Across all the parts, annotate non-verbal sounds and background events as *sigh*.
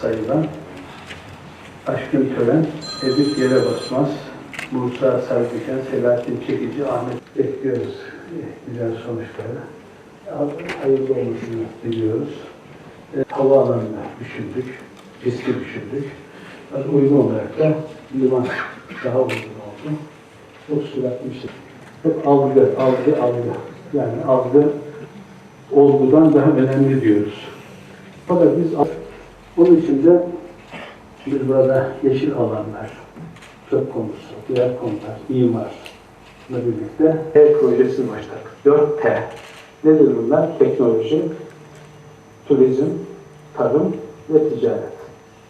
sayılan Aşkın Tören, Edip Yere Basmaz, Musa Sargıken, Selahattin Çekici, Ahmet bekliyoruz eh, güzel sonuçları. Hayırlı olmasını diliyoruz. E, havaalanını düşündük, pisti düşündük. Az uygun olarak da liman daha uygun oldu. Çok süratli bir şey. Hep algı, algı, algı. Yani algı olgudan daha önemli diyoruz. Fakat biz onun için de biz burada yeşil alanlar, çöp konusu, diğer konular, imarla birlikte T projesi başlattık. 4T. Nedir bunlar? Teknoloji, turizm, tarım ve ticaret.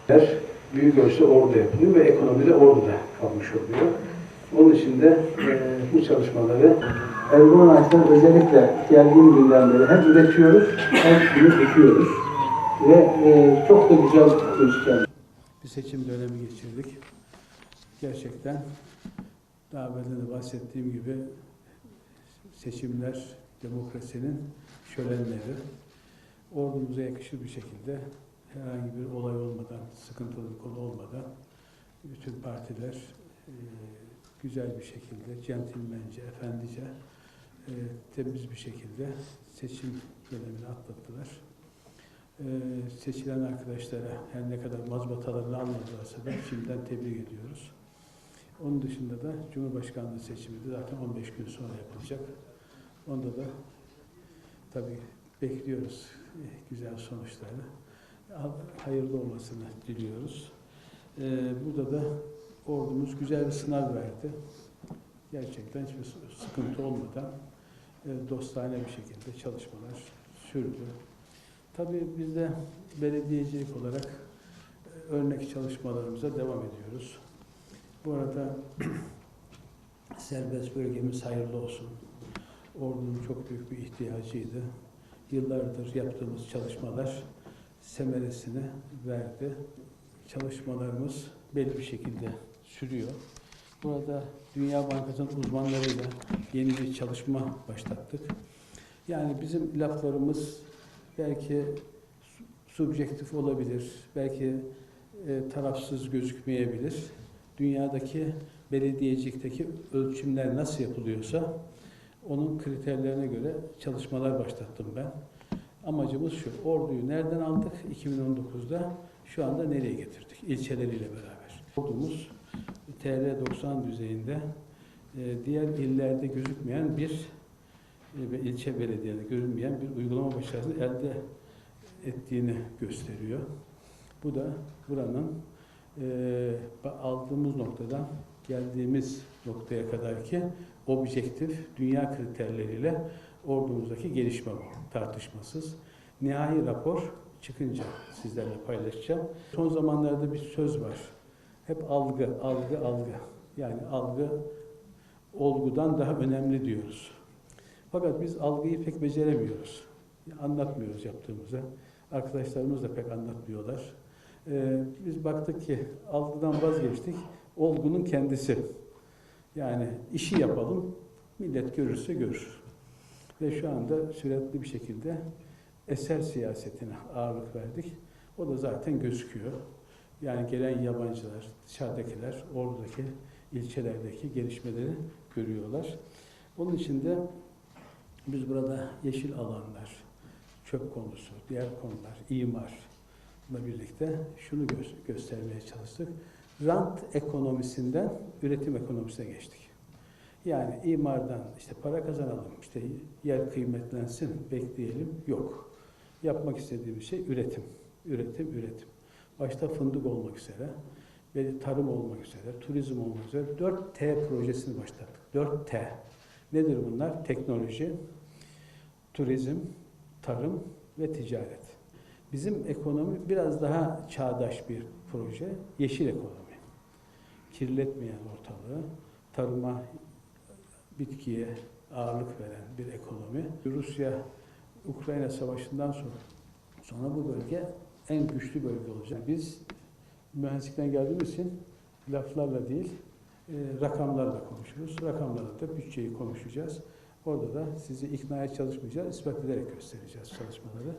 Her büyük ölçüde orada yapılıyor ve ekonomi de orada kalmış oluyor. Onun için de e, bu çalışmaları Erdoğan Ağaç'tan özellikle geldiğim günden beri hem üretiyoruz hem dikiyoruz. Ve e, çok da güzel gözüken bir seçim dönemi geçirdik. Gerçekten daha evvel de bahsettiğim gibi seçimler demokrasinin şölenleri. Ordumuza yakışır bir şekilde herhangi bir olay olmadan, sıkıntılı bir konu olmadan bütün partiler e, güzel bir şekilde, centilmence, efendice, e, temiz bir şekilde seçim dönemini atlattılar. Ee, seçilen arkadaşlara her ne kadar mazbatalarını almadılarsa da şimdiden tebrik ediyoruz. Onun dışında da Cumhurbaşkanlığı seçimi de zaten 15 gün sonra yapılacak. Onda da tabii bekliyoruz eh, güzel sonuçları. Hayırlı olmasını diliyoruz. Ee, burada da ordumuz güzel bir sınav verdi. Gerçekten hiçbir sıkıntı olmadan e, dostane bir şekilde çalışmalar sürdü. Tabii biz de belediyecilik olarak e, örnek çalışmalarımıza devam ediyoruz. Bu arada *clears throat* serbest bölgemiz hayırlı olsun. Ordunun çok büyük bir ihtiyacıydı. Yıllardır yaptığımız çalışmalar semeresini verdi. Çalışmalarımız belli bir şekilde sürüyor. Burada Dünya Bankası'nın uzmanlarıyla yeni bir çalışma başlattık. Yani bizim laflarımız belki su- subjektif olabilir, belki e, tarafsız gözükmeyebilir. Dünyadaki belediyecilikteki ölçümler nasıl yapılıyorsa onun kriterlerine göre çalışmalar başlattım ben. Amacımız şu, orduyu nereden aldık 2019'da, şu anda nereye getirdik ilçeleriyle beraber. Ordumuz TR90 düzeyinde e, diğer illerde gözükmeyen bir ve ilçe belediyelerinde görünmeyen bir uygulama başarısını elde ettiğini gösteriyor. Bu da buranın e, aldığımız noktadan geldiğimiz noktaya kadar ki objektif dünya kriterleriyle ordumuzdaki gelişme tartışmasız. Nihai rapor çıkınca sizlerle paylaşacağım. Son zamanlarda bir söz var. Hep algı, algı, algı. Yani algı olgudan daha önemli diyoruz. Fakat biz algıyı pek beceremiyoruz. Anlatmıyoruz yaptığımızı. Arkadaşlarımız da pek anlatmıyorlar. Ee, biz baktık ki algıdan vazgeçtik. Olgunun kendisi. Yani işi yapalım, millet görürse görür. Ve şu anda sürekli bir şekilde eser siyasetine ağırlık verdik. O da zaten gözüküyor. Yani gelen yabancılar, dışarıdakiler, oradaki ilçelerdeki gelişmeleri görüyorlar. Onun için de biz burada yeşil alanlar, çöp konusu, diğer konular, imarla birlikte şunu gö- göstermeye çalıştık. Rant ekonomisinden üretim ekonomisine geçtik. Yani imardan işte para kazanalım, işte yer kıymetlensin, bekleyelim. Yok. Yapmak istediğimiz şey üretim. Üretim, üretim. Başta fındık olmak üzere, ve tarım olmak üzere, turizm olmak üzere 4T projesini başlattık. 4T. Nedir bunlar? Teknoloji, turizm, tarım ve ticaret. Bizim ekonomi biraz daha çağdaş bir proje, yeşil ekonomi. Kirletmeyen ortalığı, tarıma, bitkiye ağırlık veren bir ekonomi. Rusya-Ukrayna savaşından sonra sonra bu bölge en güçlü bölge olacak. Biz mühendislikten geldiğimiz için laflarla değil, rakamlarla konuşuruz. Rakamlarla da bütçeyi konuşacağız. Orada da sizi iknaya çalışmayacağız, ispat ederek göstereceğiz çalışmaları.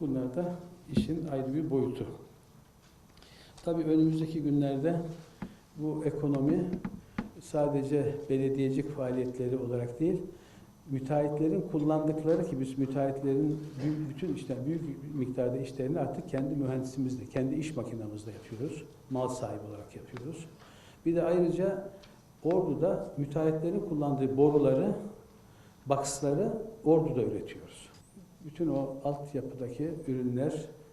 Bunlar da işin ayrı bir boyutu. Tabii önümüzdeki günlerde bu ekonomi sadece belediyecilik faaliyetleri olarak değil, müteahhitlerin kullandıkları ki biz müteahhitlerin bütün işte büyük miktarda işlerini artık kendi mühendisimizle, kendi iş makinamızla yapıyoruz. Mal sahibi olarak yapıyoruz. Bir de ayrıca Ordu'da müteahhitlerin kullandığı boruları, baksları Ordu'da üretiyoruz. Bütün o altyapıdaki ürünler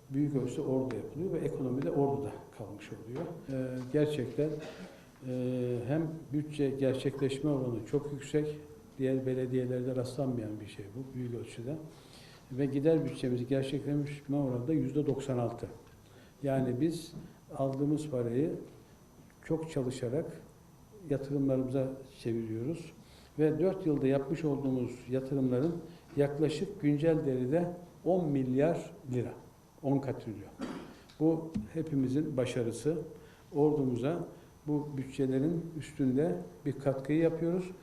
büyük ölçüde Ordu'da yapılıyor ve ekonomi de Ordu'da kalmış oluyor. Ee, gerçekten e, hem bütçe gerçekleşme oranı çok yüksek, diğer belediyelerde rastlanmayan bir şey bu büyük ölçüde. Ve gider bütçemizi gerçekleşme oranı da yüzde 96. Yani biz aldığımız parayı çok çalışarak yatırımlarımıza çeviriyoruz. Ve 4 yılda yapmış olduğumuz yatırımların yaklaşık güncel değeri 10 milyar lira. 10 katrilyon. Bu hepimizin başarısı. Ordumuza bu bütçelerin üstünde bir katkıyı yapıyoruz